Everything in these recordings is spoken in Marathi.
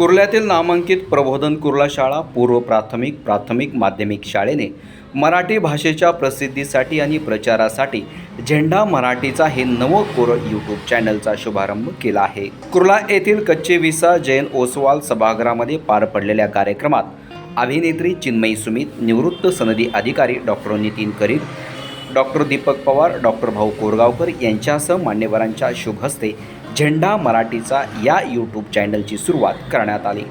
कुर्ल्यातील नामांकित प्रबोधन कुर्ला शाळा पूर्व प्राथमिक प्राथमिक माध्यमिक शाळेने मराठी भाषेच्या प्रसिद्धीसाठी आणि प्रचारासाठी झेंडा मराठीचा हे नवं कोर यूट्यूब चॅनलचा शुभारंभ केला आहे. कुर्ला येथील कच्चे विसा जैन ओसवाल सभागृहामध्ये पार पडलेल्या कार्यक्रमात अभिनेत्री चिन्मयी सुमित निवृत्त सनदी अधिकारी doctor Nitin Karir doctor Deepak Pawar doctor Bhau Korgaonkar यांच्यासह मान्यवरांच्या शुभ हस्ते झेंडा मराठीचा या यूट्यूब चॅनलची सुरुवात करण्यात आली.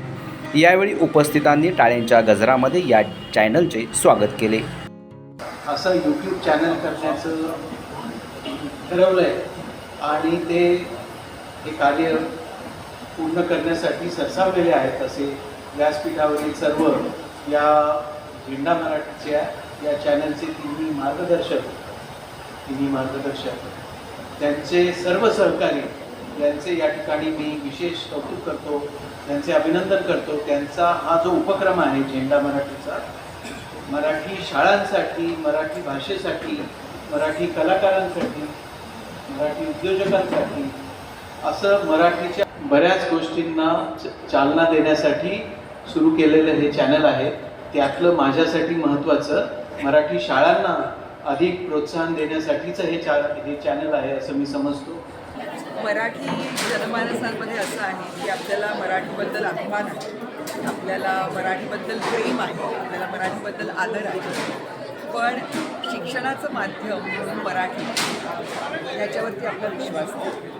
यावेळी उपस्थितांनी टाळ्यांच्या गजरामध्ये या चॅनलचे स्वागत केले. असं यूट्यूब चॅनल करण्याचं ठरवलं आहे आणि ते हे कार्य पूर्ण करण्यासाठी सरसावलेले आहेत असे व्यासपीठावरील सर्व या झेंडा मराठीच्या या चॅनलचे तिन्ही मार्गदर्शक तिन्ही मार्गदर्शक त्यांचे सर्व सहकारी यांचे या ठिकाणी मी विशेष कौतुक करतो त्यांचे अभिनंदन करतो त्यांचा हा जो उपक्रम आहे झेंडा मराठीचा मराठी शाळांसाठी मराठी भाषेसाठी मराठी कलाकारांसाठी मराठी उद्योजकांसाठी असं मराठीच्या बऱ्याच गोष्टींना चालना देण्यासाठी सुरू केलेलं हे चॅनल आहे. त्यातलं माझ्यासाठी महत्त्वाचं मराठी शाळांना अधिक प्रोत्साहन देण्यासाठीचं हे चा हे चॅनल आहे असं मी समजतो. मराठी जनमानसांमध्ये असं आहे की आपल्याला मराठीबद्दल अभिमान आहे. आपल्याला मराठीबद्दल प्रेम आहे. आपल्याला मराठीबद्दल आदर आहे. पण शिक्षणाचं माध्यम म्हणून मराठी ह्याच्यावरती आपला विश्वास आहे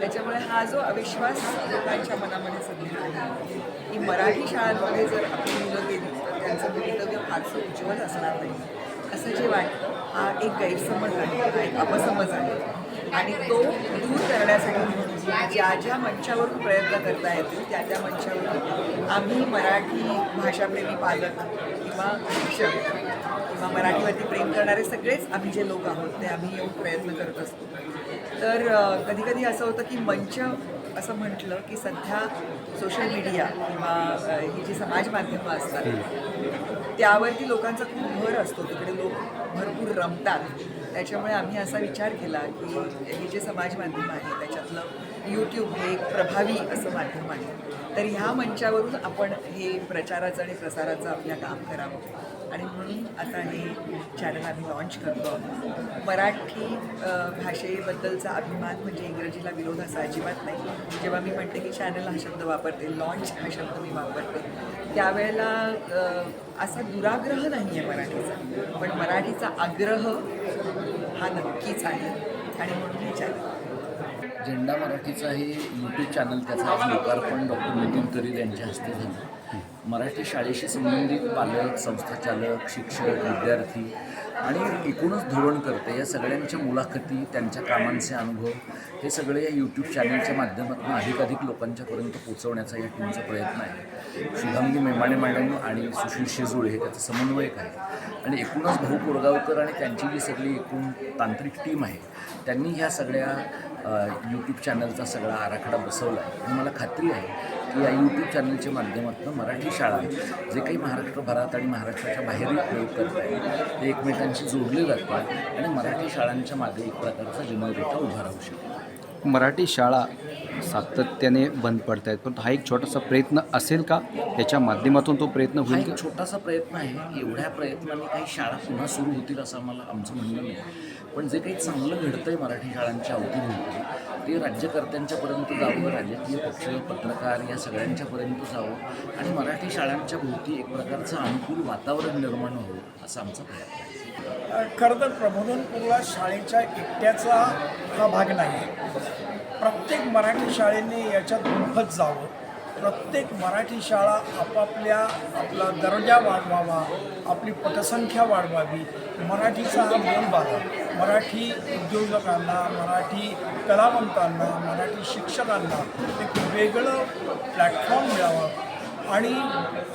त्याच्यामुळे हा जो अविश्वास लोकांच्या मनामध्ये सध्या आहे की मराठी शाळांमध्ये जर आपली मुलं गेली तर त्यांचं भवितव्य फारसं उज्ज्वल असणार नाही असं जे वाटतं हा एक गैरसमज आहे हा एक अपसमज आहे. आणि तो दूर करण्यासाठी ज्या ज्या मंचावर प्रयत्न करता येतील त्या त्या मंचावर आम्ही मराठी भाषाप्रेमी पालक किंवा शिक्षक किंवा मराठीवरती प्रेम करणारे सगळेच आम्ही जे लोक आहोत ते आम्ही येऊन प्रयत्न करत असतो. तर कधी कधी असं होतं की मंच असं म्हटलं की सध्या सोशल मीडिया किंवा ही जी समाज माध्यमं असतात त्यावरती लोकांचा खूप भर असतो. तिकडे लोक भरपूर रमतात. त्याच्यामुळे आम्ही असा विचार केला की हे जे समाज माध्यम आहे त्याच्यातलं यूट्यूब हे एक प्रभावी असं माध्यम आहे. तर ह्या मंचावरून आपण हे प्रचाराचं आणि प्रसाराचं आपल्या काम करावं. आणि म्हणून आता हे चॅनल आम्ही लॉन्च करतो. मराठी भाषेबद्दलचा अभिमान म्हणजे इंग्रजीला विरोध असा अजिबात नाही. जेव्हा मी म्हणते की चॅनल हा शब्द वापरते लॉन्च हा शब्द मी वापरते त्यावेळेला असा दुराग्रह नाही आहे मराठीचा. पण मराठीचा आग्रह हा नक्कीच आहे. आणि म्हणून हे चॅनल झेंडा मराठीचा हे यूट्यूब चॅनल त्याचा आज लोकार्पण डॉक्टर नितीन करीर यांच्या हस्ते झालं. मराठी शाळेशी संबंधित पालक संस्थाचालक शिक्षक विद्यार्थी आणि एकूणच धोरणकर्ते या सगळ्यांच्या मुलाखती त्यांच्या कामांचे अनुभव हे सगळे या यूट्यूब चॅनलच्या माध्यमातून अधिकाधिक लोकांच्यापर्यंत पोहोचवण्याचा या टीमचा प्रयत्न आहे. शुभांगी मेमाणे मॅडम आणि सुशील शेजुळे हे त्याचं समन्वयक आहे आणि एकूणच भाऊ कोरगावकर आणि त्यांची जी सगळी एकूण तांत्रिक टीम आहे त्यांनी ह्या सगळ्या यूट्यूब चॅनलचा सगळा आराखडा बसवला आहे. आणि मला खात्री आहे की या यूट्यूब चॅनलच्या माध्यमातून मराठी शाळा जे काही महाराष्ट्रभरात आणि महाराष्ट्राच्या बाहेरही प्रयोग करत आहेत ते एकमेकांशी जोडले जातात आणि मराठी शाळांच्या मागे एक प्रकारचा जनरेटा उभा राहू शकतो. मराठी शाळा सातत्याने बंद पडत आहेत. परंतु हा एक छोटासा प्रयत्न असेल का? याच्या माध्यमातून तो प्रयत्न हा होईल छोटासा प्रयत्न आहे. एवढ्या प्रयत्नांनी काही शाळा पुन्हा सुरू होतील असं आम्हाला आमचं म्हणणं नाही. पण जे काही चांगलं घडतंय मराठी शाळांच्या अवतीभोवती ते राज्यकर्त्यांच्यापर्यंत जावं राजकीय पक्ष पत्रकार या सगळ्यांच्यापर्यंत जावं आणि मराठी शाळांच्या भोवती एक प्रकारचं अनुकूल वातावरण निर्माण व्हावं असा आमचा प्रयत्न आहे. खरं तर प्रबोधन कुर्ला शाळेच्या एकट्याचा हा भाग नाही. प्रत्येक मराठी शाळेने याच्यात गुंफत जावं. प्रत्येक मराठी शाळा आपापल्या आपला दर्जा वाढवावा आपली पटसंख्या वाढवावी. मराठीचा हा बोलबाला मराठी उद्योजकांना मराठी कलावंतांना मराठी शिक्षकांना एक वेगळं प्लॅटफॉर्म मिळावं आणि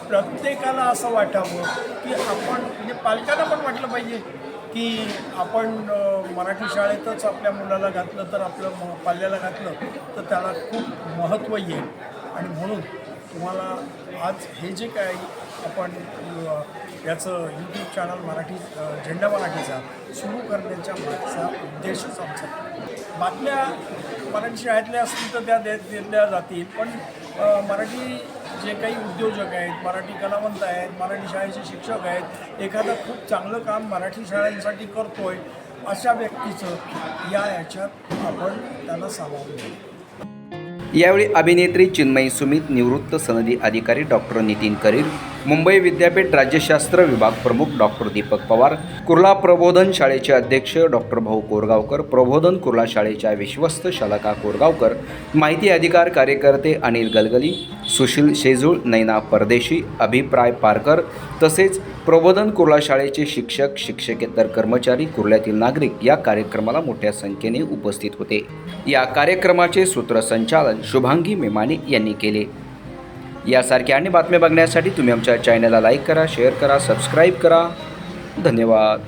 प्रत्येकाला असं वाटावं की आपण म्हणजे पालकांना पण वाटलं पाहिजे की आपण मराठी शाळेतच आपल्या मुलाला घातलं तर आपलं म पाल्याला घातलं तर त्याला खूप महत्त्व येईल. आणि म्हणून तुम्हाला आज हे जे काही आपण याचं यूट्यूब चॅनल मराठी झेंडा मराठीचा सुरू करण्याच्या मागचा उद्देशच आमचा. बातम्या मराठी शाळेतल्या असतील तर त्या दे दिल्या जातील पण मराठी जे काही उद्योजक आहेत मराठी कलावंत आहेत मराठी शाळेचे शिक्षक आहेत एखादं खूप चांगलं काम मराठी शाळांसाठी करतोय अशा व्यक्तीचं या याच्यात आपण त्यांना सामावून घेऊ यावेळी अभिनेत्री चिन्मयी सुमित निवृत्त सनदी अधिकारी डॉक्टर नितीन करीर मुंबई विद्यापीठ राज्यशास्त्र विभाग प्रमुख डॉक्टर दीपक पवार कुर्ला प्रबोधन शाळेचे अध्यक्ष डॉक्टर भाऊ कोरगावकर प्रबोधन कुर्ला शाळेच्या विश्वस्त शालका कोरगावकर माहिती अधिकार कार्यकर्ते अनिल गलगली सुशील शेजूळ नैना परदेशी अभिप्राय पारकर तसेच प्रबोधन कुर्ला शाळेचे शिक्षक शिक्षकेतर कर्मचारी कुर्ल्यातील नागरिक या कार्यक्रमाला मोठ्या संख्येने उपस्थित होते. या कार्यक्रमाचे सूत्रसंचालन शुभांगी मेमाने यांनी केले. यासारख्या अन्य बातम्या बघण्यासाठी तुम्ही आमच्या चॅनलला लाईक करा शेअर करा सबस्क्राईब करा. धन्यवाद.